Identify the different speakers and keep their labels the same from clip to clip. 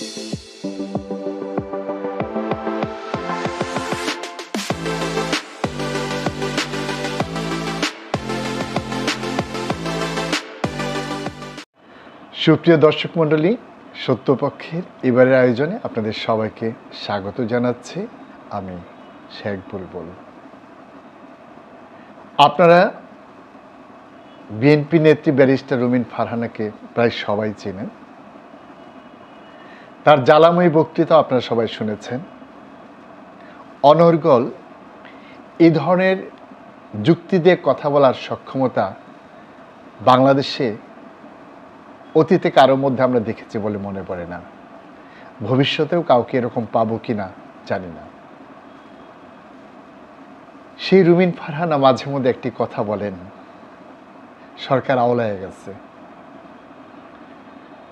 Speaker 1: সুপ্রিয় দর্শক মণ্ডলী, সত্যপক্ষের এবারের আয়োজনে আপনাদের সবাইকে স্বাগত জানাচ্ছি আমি শেখ বুলবুল। আপনারা বিএনপি নেত্রী ব্যারিস্টার রুমিন ফারহানাকে প্রায় সবাই চেনেন। তার জ্বালাময়ী বক্তৃতা আপনারা সবাই শুনেছেন। অনর্গল এই ধরনের যুক্তি দিয়ে কথা বলার সক্ষমতা বাংলাদেশে অতীতে কারোর মধ্যে আমরা দেখেছি বলে মনে পড়ে না। ভবিষ্যতেও কাউকে এরকম পাবো কি না জানি না। সেই রুমিন ফারহানা মাঝে মধ্যে একটি কথা বলেন, সরকার আওলায় গেছে।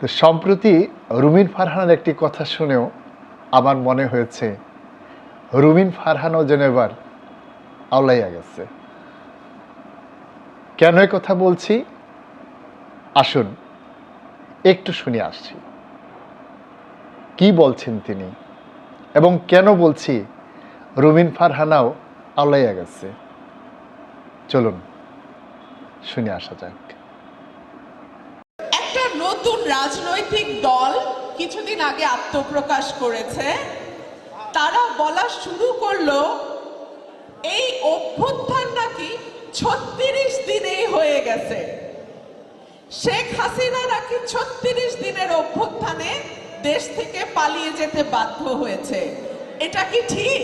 Speaker 1: তো সম্প্রতি রুমিন ফারহানার একটি কথা শুনেও আমার মনে হয়েছে, রুমিন ফারহানও যেন এবার আওলাইয়া গেছে। কেন কথা বলছি? আসুন, একটু শুনে আসছি কি বলছেন তিনি? এবং কেন বলছি রুমিন ফারহানাও আল্লাইয়া গেছে? চলুন, শুনে আসা যাক।
Speaker 2: নতুন রাজনৈতিক দল কিছুদিন আগে আত্মপ্রকাশ করেছে। তারা বলা শুরু করল, এই অভ্যুত্থান নাকি ছত্রিশ দিনেই হয়ে গেছে। শেখ হাসিনা নাকি ছত্রিশ দিনের অভ্যুত্থানে দেশ থেকে পালিয়ে যেতে বাধ্য হয়েছে। এটা কি ঠিক?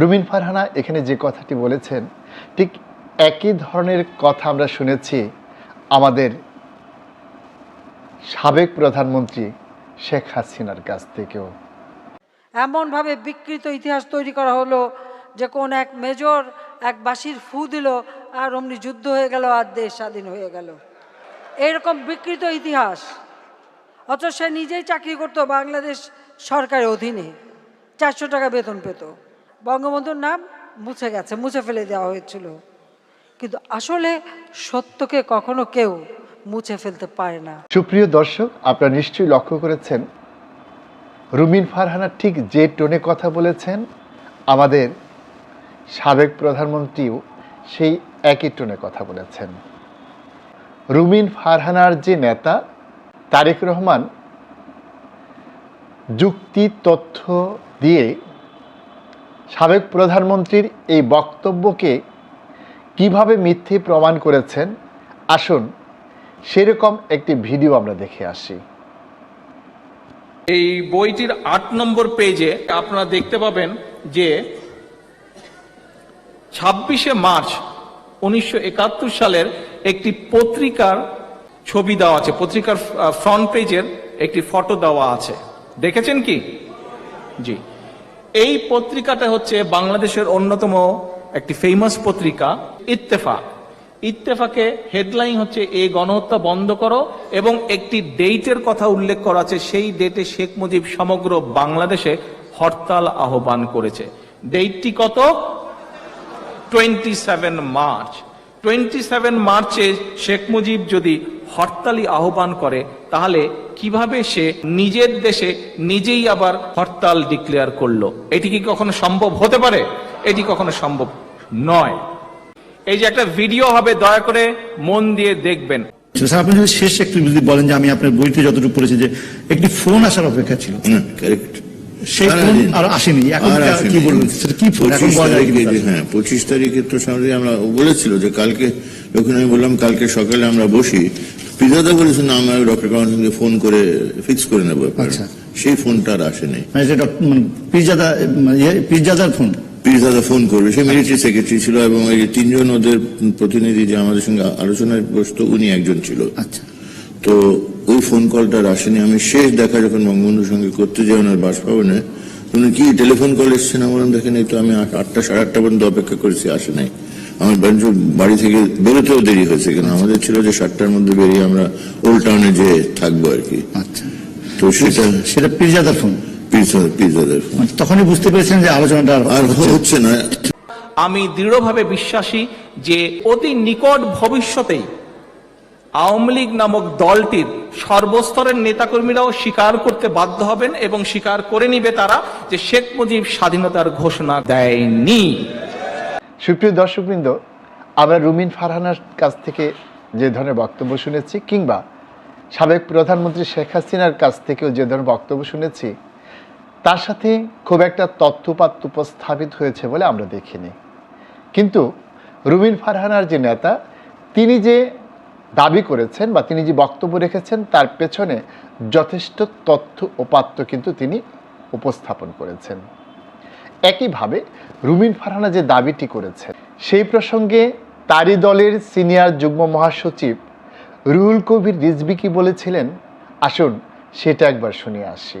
Speaker 1: রুমিন ফারহানা এখানে যে কথাটি বলেছেন, ঠিক একই ধরনের কথা আমরা শুনেছি। আমাদের সাবেক প্রধানমন্ত্রী শেখ হাসিনার কাছ থেকেও।
Speaker 3: এমনভাবে বিকৃত ইতিহাস তৈরি করা হলো যে কোন এক মেজর, এক বাঁশির ফু দিল আর অমনি যুদ্ধ হয়ে গেল আর দেশ স্বাধীন হয়ে গেল। এরকম বিকৃত ইতিহাস। অথচ সে নিজেই চাকরি করতো বাংলাদেশ সরকারের অধীনে। চারশো টাকা বেতন পেত। বঙ্গবন্ধুর নাম মুছে গেছে, মুছে ফেলে দেওয়া হয়েছিল। কিন্তু আসলে সত্যকে কখনো কেউ মুছে ফেলতে পারে না।
Speaker 1: সুপ্রিয় দর্শক, আপনারা নিশ্চয়ই লক্ষ্য করেছেন, রুমিন ফারহানা ঠিক যে টোনে কথা বলেছেন, আমাদের সাবেক প্রধানমন্ত্রীও সেই একই টোনে কথা বলেছেন। রুমিন ফারহানার যে নেতা, তারেক রহমান যুক্তি, তথ্য দিয়ে সাবেক প্রধানমন্ত্রীর এই বক্তব্যকে কীভাবে মিথ্যে প্রমাণ করেছেন? আসুন, সেরকম একটি ভিডিও আমরা দেখে আসি।
Speaker 4: এই বইটির আট নম্বর পেজে আপনারা দেখতে পাবেন যে ছাব্বিশে মার্চ উনিশশো একাত্তর সালের একটি পত্রিকার ছবি দেওয়া আছে, পত্রিকার ফ্রন্ট পেজের একটি ফটো দেওয়া আছে। দেখেছেন কি? জি। এই পত্রিকাটা হচ্ছে বাংলাদেশের অন্যতম একটি ফেমাস পত্রিকা। ইত্তেফাক। ইত্তেফাকে হেডলাইন হচ্ছে এই গণহত্যা বন্ধ করো এবং একটি ডেটের কথা উল্লেখ করা আছে, সেই ডেটে শেখ মুজিব সমগ্র বাংলাদেশে হরতাল আহ্বান করেছে। ডেটটি কত? Twenty seven March. Twenty seven মার্চে শেখ মুজিব যদি হরতালি আহ্বান করে, তাহলে কীভাবে সে নিজের দেশে নিজেই আবার হরতাল ডিক্লেয়ার করল? এটি কি কখনো সম্ভব হতে পারে? এটি কখনো সম্ভব নয়। এই যে একটা ভিডিও হবে দয়া করে মন দিয়ে দেখবেন।
Speaker 5: স্যার আপনি যদি শেষ একটু যদি বলেন যে আমি আপনার বইতে যতটুকু পড়েছি যে একটি ফোন আসার অপেক্ষা ছিল। সেই ফোন আর আসেনি। এখন কি বলবেন? কি ফোন এখন
Speaker 6: পঁচিশ হ্যাঁ পঁচিশ তারিখে তো সঙ্গে আমরা বলেছিল যে কালকে যখন আমি বললাম কালকে সকালে আমরা বসি পিজাদা বলেছেন আমরা ডক্টর কামাল সিংকে ফোন করে ফিক্স করে নেব
Speaker 5: আচ্ছা।
Speaker 6: সেই ফোনটা আর আসেনি।
Speaker 5: মানে ইয়ে, ফোন
Speaker 6: পিরজাদা ফোন করবে। সে মিলিটারি সেক্রেটারি ছিল এবং এই তিনজন ওদের প্রতিনিধি যে আমাদের সঙ্গে আলোচনায় বসতো উনি একজন ছিল।
Speaker 5: আচ্ছা।
Speaker 6: তো ওই ফোন কলটা আর আসেনি। আমি শেষ দেখা যখন বঙ্গবন্ধুর সঙ্গে করতে যাই ওনার বাসভবনে উনি কি টেলিফোন কল এসছেন আমার দেখেন এই তো আমি আটটা সাড়ে আটটা পর্যন্ত অপেক্ষা করেছি আসে নাই। আমার বাড়ি বাড়ি থেকে বেরোতেও দেরি হয়েছে কেন? আমাদের ছিল যে সাতটার মধ্যে বেরিয়ে আমরা ওল্ড টাউনে যে থাকব আর কি।
Speaker 5: আচ্ছা।
Speaker 6: তো সেটা
Speaker 5: সেটা পিরজাদার ফোন মানে তখনই বুঝতে পেরেছেন যে আলোচনাটা আর
Speaker 6: আর
Speaker 5: হচ্ছে না।
Speaker 6: হচ্ছে না।
Speaker 4: আমি দৃঢ়ভাবে বিশ্বাসী যে অতি নিকট ভবিষ্যতেই আওয়ামী লীগ নামক দলটির সর্বস্তরের নেতাকর্মীরাও স্বীকার করতে বাধ্য হবেন এবং স্বীকার করে নিবে তারা যে শেখ মুজিব স্বাধীনতার ঘোষণা দেয়নি।
Speaker 1: সুপ্রিয় দর্শকবৃন্দ আমরা রুমিন ফারহানার কাছ থেকে যে ধরনের বক্তব্য শুনেছি কিংবা সাবেক প্রধানমন্ত্রী শেখ হাসিনার কাছ থেকেও যে ধরনের বক্তব্য শুনেছি তার সাথে খুব একটা তথ্যপাত্য উপস্থাপিত হয়েছে বলে আমরা দেখিনি। কিন্তু রুমিন ফারহানার যে নেতা, তিনি যে দাবি করেছেন বা তিনি যে বক্তব্য রেখেছেন, তার পেছনে যথেষ্ট তথ্য উপাত্ত কিন্তু তিনি উপস্থাপন করেছেন। একইভাবে রুমিন ফারহানা যে দাবিটি করেছেন, সেই প্রসঙ্গে তারই দলের সিনিয়র যুগ্ম মহাসচিব রুহুল কবির রিজবি কি বলেছিলেন? আসুন সেটা একবার শুনে আসি।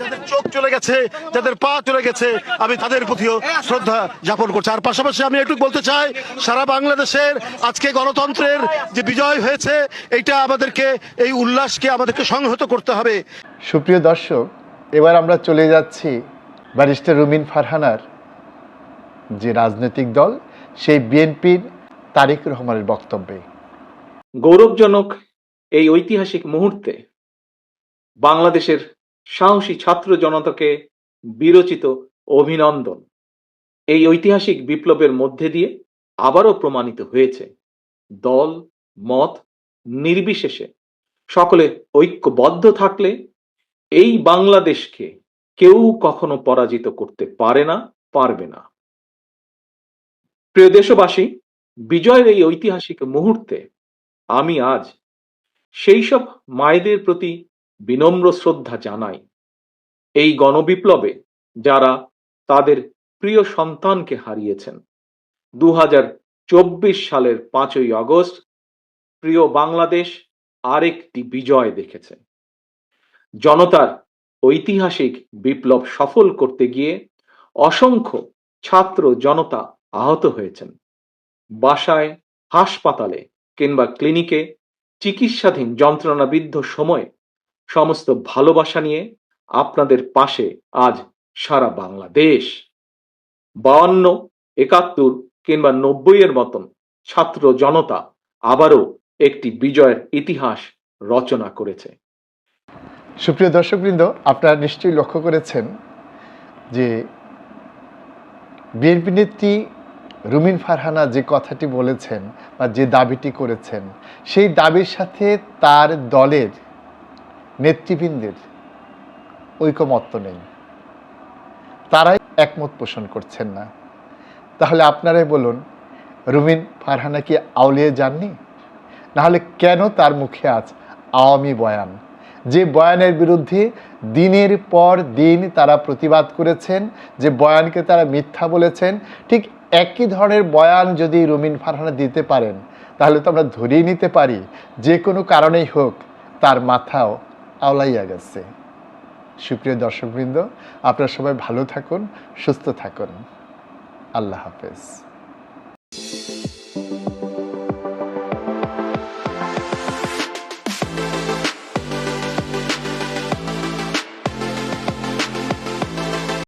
Speaker 7: যাদের চোখ চলে গেছে যাদের পা চলে গেছে আমি তাদের প্রতিও শ্রদ্ধা যাপন করছি। আর পাশাপাশি আমি একটু বলতে চাই সারা বাংলাদেশের আজকে গণতন্ত্রের যে বিজয় হয়েছে এটা আমাদেরকে এই উল্লাসকে আমাদেরকে সংহত করতে হবে।
Speaker 1: সুপ্রিয় দর্শক এবার আমরা চলে যাচ্ছি ব্যারিস্টার রুমিন ফারহানার যে রাজনৈতিক দল সেই বিএনপির তারেক রহমানের বক্তব্যে।
Speaker 4: গৌরবজনক এই ঐতিহাসিক মুহূর্তে বাংলাদেশের সাহসী ছাত্র জনতাকে বিরচিত অভিনন্দন। এই ঐতিহাসিক বিপ্লবের মধ্যে দিয়ে আবারও প্রমাণিত হয়েছে, দল, মত নির্বিশেষে। সকলে ঐক্যবদ্ধ থাকলে এই বাংলাদেশকে কেউ কখনো পরাজিত করতে পারে না, পারবে না। প্রিয় দেশবাসী, বিজয়ের এই ঐতিহাসিক মুহূর্তে আমি আজ সেই সব মায়েদের প্রতি বিনম্র শ্রদ্ধা জানাই এই গণবিপ্লবে যারা তাদের প্রিয় সন্তানকে হারিয়েছেন। দু হাজার চব্বিশ সালের পাঁচই আগস্ট প্রিয় বাংলাদেশ আরেকটি বিজয় দেখেছে। জনতার ঐতিহাসিক বিপ্লব সফল করতে গিয়ে অসংখ্য ছাত্র জনতা আহত হয়েছেন। বাসায়, হাসপাতালে কিংবা ক্লিনিকে চিকিৎসাধীন যন্ত্রণাবিদ্ধ সময়ে সমস্ত ভালোবাসা নিয়ে আপনাদের পাশে আজ সারা বাংলাদেশ। বাউন্ন, একাত্তর কিংবা নব্বই এর মতন ছাত্র জনতা আবারও একটি বিজয়ের ইতিহাস রচনা করেছে।
Speaker 1: সুপ্রিয় দর্শকবৃন্দ, আপনারা নিশ্চয়ই লক্ষ্য করেছেন যে বিএনপি নেত্রী রুমিন ফারহানা যে কথাটি বলেছেন বা যে দাবিটি করেছেন, সেই দাবির সাথে তার দলের নেতৃবৃন্দের ঐকমত্য নেই। তারাই একমত পোষণ করছেন না। তাহলে আপনারাই বলুন, রুমিন ফারহানা কি আউলিয়ে যাননি নাহলে কেন তার মুখে আজ আওয়ামী বয়ান? যে বয়ানের বিরুদ্ধে দিনের পর দিন তারা প্রতিবাদ করেছেন, যে বয়ানকে তারা মিথ্যা বলেছেন, ঠিক একই ধরনের বয়ান যদি রুমিন ফারহানা দিতে পারেন, তাহলে তো আমরা ধরেই নিতে পারি, যে কোনো কারণেই হোক, তার মাথাও আওলাইয়া গেছে। সুপ্রিয় দর্শকবৃন্দ আপনারা সবাই ভালো থাকুন সুস্থ থাকুন। আল্লাহ হাফেজ।